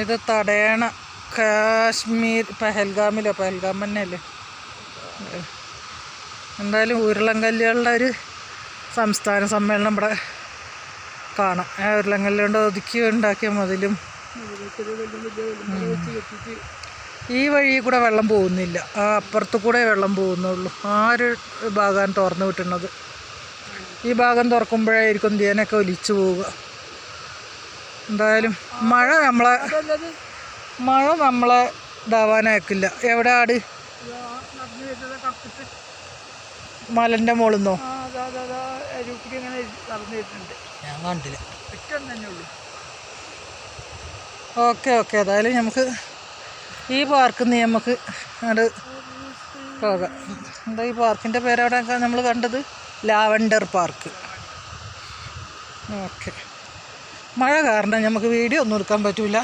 ഇത് തടയണ കാശ്മീർ പെഹൽഗാമിലോ പെഹൽഗാം തന്നെയല്ലേ? എന്തായാലും ഉരുളങ്കല്ലുകളുടെ ഒരു സംസ്ഥാന സമ്മേളനം ഇവിടെ കാണാം. ആ ഉരുളങ്കല്ല് കൊണ്ട് ഒതുക്കി ഉണ്ടാക്കിയ മതിലും ഈ വഴി കൂടെ വെള്ളം പോകുന്നില്ല. ആ അപ്പുറത്ത് കൂടെ വെള്ളം പോകുന്നുള്ളൂ. ആ ഒരു ഭാഗമാണ് തുറന്നു വിട്ടുന്നത് ഈ ഭാഗം തുറക്കുമ്പോഴായിരിക്കും ധ്യാനൊക്കെ ഒലിച്ചു പോവുക. എന്തായാലും മഴ നമ്മളെ മഴ നമ്മളെ ഇതാവാനയക്കില്ല. എവിടെ ആട്? മലന്റെ ഞാൻ കണ്ടില്ല. Okay okay. ഏതായാലും നമുക്ക് ഈ പാർക്ക് നീ നമുക്ക് അങ്ങോട്ട് പോകാം. എന്താ ഈ പാർക്കിന്റെ പേരവിടെ നമ്മൾ കണ്ടത്? Lavender park. ഓക്കെ. മഴ കാരണം നമുക്ക് വീഡിയോ ഒന്നും എടുക്കാൻ പറ്റൂല.